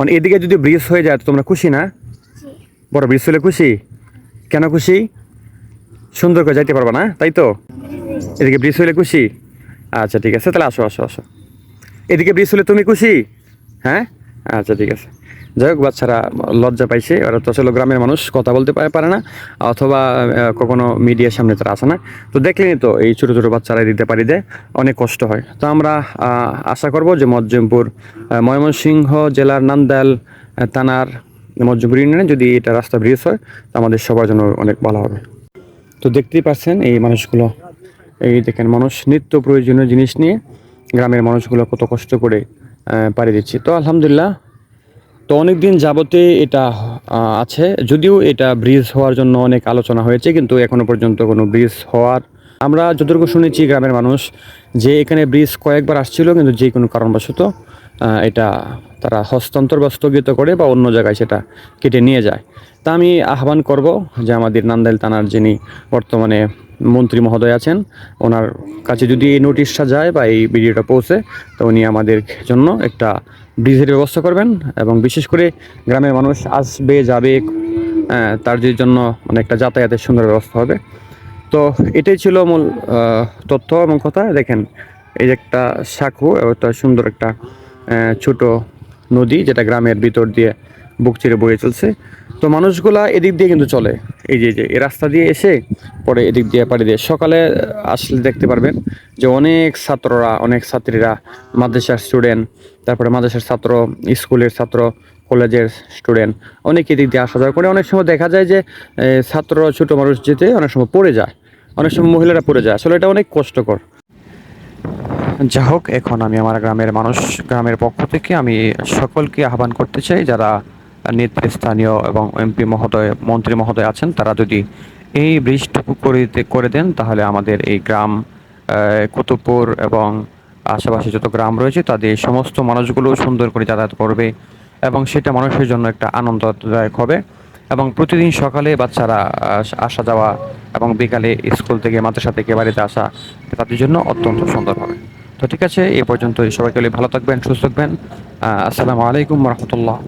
মানে এদিকে যদি ব্রিজ হয়ে যায় তো তোমরা খুশি না? বড় ব্রিজ হলে খুশি? কেন খুশি? সুন্দর করে যাইতে পারবা না? তাই তো? এদিকে ব্রিজ হলে খুশি? আচ্ছা ঠিক আছে। তাহলে আসো আসো আসো। এদিকে ব্রিজ হলে তুমি খুশি? হ্যাঁ? আচ্ছা ঠিক আছে। যাই হোক, বাচ্চারা লজ্জা পাইছে। ওরা তো আসলে গ্রামের মানুষ, কথা বলতে পারে না, অথবা কখনো মিডিয়ার সামনে তারা আসে না। তো দেখলেনি তো এই ছোটো ছোটো বাচ্চারা দিতে পারি দেয় অনেক কষ্ট হয়। তো আমরা আশা করব যে মজ্জমপুর ময়মনসিংহ জেলার নান্দাল থানার মজ্জমপুর ইউনিয়নে যদি এটা রাস্তা ব্রিজ হয়, তো আমাদের সবার জন্য অনেক ভালো হবে। তো দেখতেই পাচ্ছেন এই মানুষগুলো, এই দেখেন মানুষ নিত্য প্রয়োজনীয় জিনিস নিয়ে গ্রামের মানুষগুলো কত কষ্ট করে পাড়ি দিচ্ছি। তো আলহামদুলিল্লাহ, তো অনেক দিন যাবতে এটা আছে। যদিও এটা ব্রিজ হওয়ার জন্য অনেক আলোচনা হয়েছে, কিন্তু এখনও পর্যন্ত কোনো ব্রিজ হওয়ার আমরা যতটুকু শুনেছি গ্রামের মানুষ, যে এখানে ব্রিজ কয়েকবার আসছিল, কিন্তু যে কোনো কারণবশত এটা তারা হস্তান্তর বা স্থগিত করে বা অন্য জায়গায় সেটা কেটে নিয়ে যায়। তা আমি আহ্বান করব যে আমাদের নান্দাইল থানার যিনি বর্তমানে মন্ত্রী মহোদয় আছেন ওনার কাছে যদি এই নোটিশটা যায় বা এই ভিডিওটা পৌঁছে তো উনি আমাদের জন্য একটা ব্রিজের ব্যবস্থা করবেন এবং বিশেষ করে গ্রামের মানুষ আসবে যাবে আহ, তার জন্য মানে একটা যাতায়াতের সুন্দর ব্যবস্থা হবে। তো এটাই ছিল মূল তথ্য এবং কথা। দেখেন এই যে একটা সাঁকু একটা সুন্দর একটা ছোট নদী যেটা গ্রামের ভিতর দিয়ে বুক চিরে বয়ে চলছে। তো মানুষগুলা এদিক দিয়ে কিন্তু চলে। এই যে যে, এই রাস্তা দিয়ে এসে পরে এদিক দিয়ে পাড়ি দিয়ে সকালে আসলে দেখতে পারবেন যে অনেক ছাত্ররা, অনেক ছাত্রীরা, মাদ্রাসার স্টুডেন্ট তারপরে মাদ্রাসার ছাত্র, স্কুলের ছাত্র, কলেজের স্টুডেন্ট অনেক এদিক দিয়ে আসা যাওয়া করে। অনেক সময় দেখা যায় যে ছাত্র, ছোট মানুষ যেতে অনেক সময় পড়ে যায়। অনেক সময় মহিলারা পড়ে যায়। আসলে এটা অনেক কষ্টকর। যা হোক, এখন আমি আমার গ্রামের মানুষ, গ্রামের পক্ষ থেকে আমি সকলকে আহ্বান করতে চাই যারা নেতৃস্থানীয় এবং এমপি মহোদয়, মন্ত্রী মহোদয় আছেন, তারা যদি এই ব্রিজটুকু করে করে দেন, তাহলে আমাদের এই গ্রাম কুতুবপুর এবং আশেপাশে যত গ্রাম রয়েছে, তাদের সমস্ত মানুষগুলো সুন্দর করে যাতায়াত করবে এবং সেটা মানুষের জন্য একটা আনন্দদায়ক হবে। এবং প্রতিদিন সকালে বাচ্চারা, আসা যাওয়া এবং বিকালে স্কুল থেকে মাদ্রাসা থেকে বাড়িতে আসা, তাদের জন্য অত্যন্ত সুন্দর হবে। তো ঠিক আছে এই পর্যন্ত সবাইকে ভালো থাকবেন, সুস্থ থাকবেন। আসসালামু আলাইকুম রহমতুল্লাহ।